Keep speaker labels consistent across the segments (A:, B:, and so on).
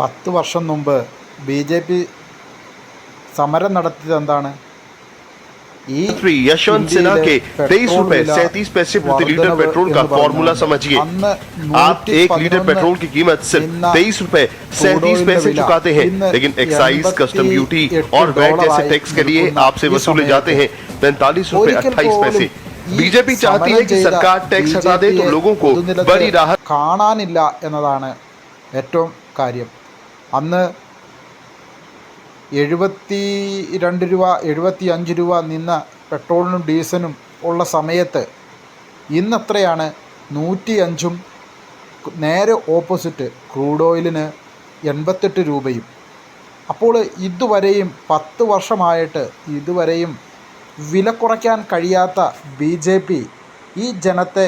A: പത്ത് വർഷം മുമ്പ് ബി ജെ പി സമരം നടത്തിയത് എന്താണ് ഈ
B: मंत्री यशवंत सिन्हा के
A: ഇന്ത്യയിലെ
B: तेईस
A: പെട്രോൾ
B: रुपए
A: വില
B: सैंतीस पैसे प्रति लीटर
A: വർധനവ്
B: पेट्रोल का
A: എന്ന്
B: फॉर्मूला
A: പറഞ്ഞാൽ
B: समझिए
A: അന്ന്
B: आप एक लीटर
A: 111
B: पेट्रोल की कीमत सिर्फ
A: ഇന്ന്
B: तेईस रुपए सैंतीस
A: ക്രൂഡ്
B: पैसे
A: ഓയിലിന്റെ
B: चुकाते
A: വില
B: हैं
A: ഇന്ന്
B: लेकिन एक्साइज कस्टम ड्यूटी
A: 88
B: और वैट जैसे
A: ഡോളറായി
B: टैक्स के लिए
A: നിൽക്കുന്ന
B: आपसे
A: ഈ
B: वसूले
A: സമയത്ത്
B: जाते हैं पैंतालीस रुपए
A: ഒരിക്കൽ
B: अट्ठाईस
A: പോലും
B: पैसे
A: ഈ
B: बीजेपी चाहती है
A: സമരം
B: कि
A: ചെയ്ത
B: सरकार टैक्स हटा दे तो
A: BJP യെ
B: लोगों को
A: പൊതുനിരത്തിൽ
B: बड़ी राहत
A: കാണാനില്ല എന്നതാണ് ഏറ്റവും കാര്യം അന്ന് എഴുപത്തി രണ്ട് രൂപ എഴുപത്തി അഞ്ച് രൂപ നിന്ന പെട്രോളിനും ഡീസലിനും ഉള്ള സമയത്ത് ഇന്നത്രയാണ് നൂറ്റി അഞ്ചും നേരെ ഓപ്പോസിറ്റ് ക്രൂഡ് ഓയിലിന് എൺപത്തെട്ട് രൂപയും. അപ്പോൾ ഇതുവരെയും പത്ത് വർഷമായിട്ട് ഇതുവരെയും വില കുറയ്ക്കാൻ കഴിയാത്ത ബി ജെ പി ഈ ജനത്തെ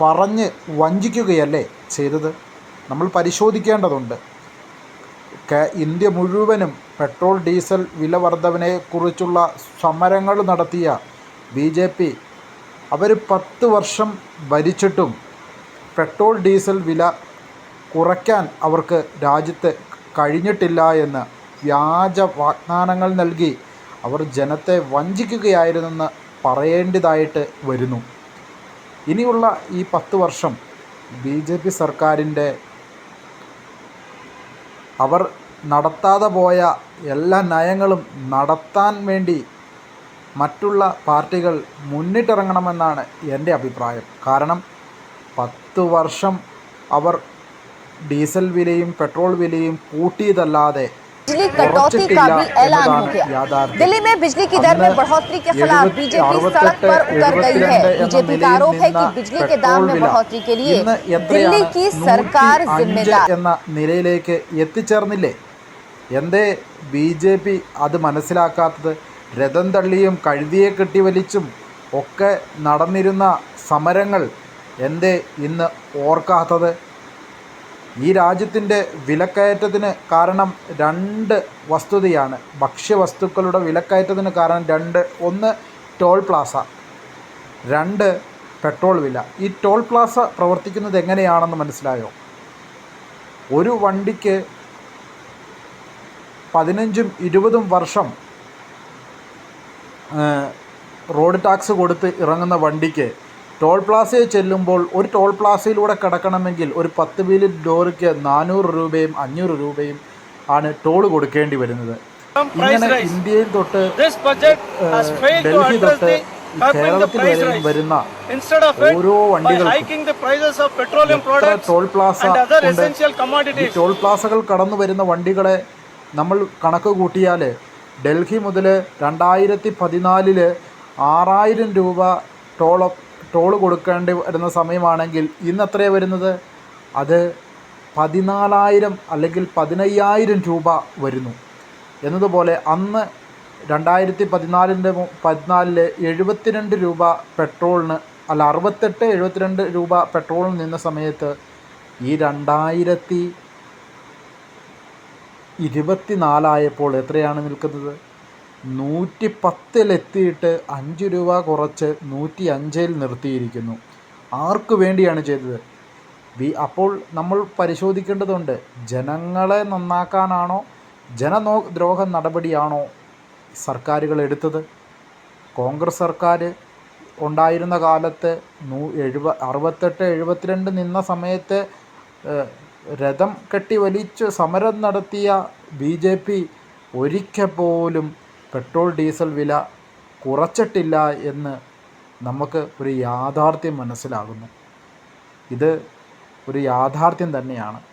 A: പറഞ്ഞ് വഞ്ചിക്കുകയല്ലേ ചെയ്തത്? നമ്മൾ പരിശോധിക്കേണ്ടതുണ്ട്. ഇന്ത്യ മുഴുവനും പെട്രോൾ ഡീസൽ വില വർധനയെക്കുറിച്ചുള്ള സമരങ്ങൾ നടത്തിയ ബി ജെ പി അവർ പത്ത് വർഷം ഭരിച്ചിട്ടും പെട്രോൾ ഡീസൽ വില കുറയ്ക്കാൻ അവർക്ക് രാജ്യത്ത് കഴിഞ്ഞിട്ടില്ല എന്ന് വ്യാജ വാഗ്ദാനങ്ങൾ നൽകി അവർ ജനത്തെ വഞ്ചിക്കുകയായിരുന്നെന്ന് പറയേണ്ടതായിട്ട് വരുന്നു. ഇനിയുള്ള ഈ പത്ത് വർഷം ബി ജെ പി സർക്കാരിന്റെ അവർ നടത്താതെ പോയ എല്ലാ നയങ്ങളും നടത്താൻ വേണ്ടി മറ്റുള്ള പാർട്ടികൾ മുന്നിട്ടിറങ്ങണമെന്നാണ് എന്റെ അഭിപ്രായം. കാരണം പത്ത് വർഷം അവർ ഡീസൽ വിലയും പെട്രോൾ വിലയും കൂട്ടിയതല്ലാതെ
C: बिजली कटौती का भी ऐलान हो गया दिल्ली में बिजली की दर में बढ़ोतरी के खिलाफ बीजेपी सड़क पर उतर गई है बीजेपी का आरोप है कि बिजली के दाम में बढ़ोतरी के लिए दिल्ली की सरकार जिम्मेदार
A: എന്ന നിലയിലേക്ക് എത്തിച്ചേർന്നില്ലേ എന്തേ ബി ജെ പി അത് മനസ്സിലാക്കാത്തത് രഥം തള്ളിയും കഴുതിയെ കെട്ടിവലിച്ചും ഒക്കെ നടന്നിരുന്ന സമരങ്ങൾ എന്തേ ഇന്ന് ഓർക്കാത്തത് ഈ രാജ്യത്തിന്റെ വിലക്കയറ്റത്തിന് കാരണം രണ്ട് വസ്തുതയാണ്. ഭക്ഷ്യവസ്തുക്കളുടെ വിലക്കയറ്റത്തിന് കാരണം രണ്ട്. ഒന്ന് ടോൾ പ്ലാസ. രണ്ട് പെട്രോൾ വില. ഈ ടോൾ പ്ലാസ പ്രവർത്തിക്കുന്നത് എങ്ങനെയാണെന്ന് മനസ്സിലായോ? ഒരു വണ്ടിക്ക് പതിനഞ്ചും ഇരുപതും വർഷം റോഡ് ടാക്സ് കൊടുത്ത് ഇറങ്ങുന്ന വണ്ടിക്ക് ടോൾ പ്ലാസയിൽ ചെല്ലുമ്പോൾ ഒരു ടോൾ പ്ലാസയിലൂടെ കടക്കണമെങ്കിൽ ഒരു പത്ത് വീൽ ലോറിക്ക് നാനൂറ് രൂപയും അഞ്ഞൂറ് രൂപയും ആണ് ടോൾ കൊടുക്കേണ്ടി വരുന്നത്. ഇങ്ങനെ ഇന്ത്യയിൽ തൊട്ട് ഡൽഹി തൊട്ട് കേരളത്തിൽ വരെയും വരുന്ന ഓരോ വണ്ടികൾക്കും എത്ര ടോൾ പ്ലാസ ഉണ്ട്? ഈ ടോൾ പ്ലാസകൾ കടന്നു വരുന്ന വണ്ടികളെ നമ്മൾ കണക്ക് കൂട്ടിയാൽ ഡൽഹി മുതൽ രണ്ടായിരത്തി പതിനാലിൽ ആറായിരം രൂപ ടോൾ ടോൾ കൊടുക്കേണ്ടി വരുന്ന സമയമാണെങ്കിൽ ഇന്ന് എത്രയാണ് വരുന്നത്? അത് പതിനാലായിരം അല്ലെങ്കിൽ പതിനയ്യായിരം രൂപ വരുന്നു. എന്നതുപോലെ അന്ന് രണ്ടായിരത്തി പതിനാലിന്റെ പതിനാലിൽ എഴുപത്തിരണ്ട് രൂപ പെട്രോളിന് അല്ല അറുപത്തെട്ട് എഴുപത്തിരണ്ട് രൂപ പെട്രോളിന് നിന്ന സമയത്ത് ഈ രണ്ടായിരത്തി ഇരുപത്തിനാലായപ്പോൾ എത്രയാണ് നിൽക്കുന്നത്? നൂറ്റി പത്തിലെത്തിയിട്ട് അഞ്ച് രൂപ കുറച്ച് നൂറ്റി അഞ്ചിൽ നിർത്തിയിരിക്കുന്നു. ആർക്ക് വേണ്ടിയാണ് ചെയ്തത്? ബി അപ്പോൾ നമ്മൾ പരിശോധിക്കേണ്ടതുണ്ട്. ജനങ്ങളെ നന്നാക്കാനാണോ? ജനനോ ദ്രോഹ നടപടിയാണോ സർക്കാരുകൾ എടുത്തത്? കോൺഗ്രസ് സർക്കാർ ഉണ്ടായിരുന്ന കാലത്ത് നൂ എഴുപ അറുപത്തെട്ട് എഴുപത്തിരണ്ട് നിന്ന സമയത്ത് രഥം കെട്ടി വലിച്ച് സമരം നടത്തിയ ബി ജെ പി ഒരിക്കൽ പോലും പെട്രോൾ ഡീസൽ വില കുറച്ചിട്ടില്ല എന്ന് നമുക്ക് ഒരു യാഥാർത്ഥ്യം മനസ്സിലാകുന്നു. ഇത് ഒരു യാഥാർത്ഥ്യം തന്നെയാണ്.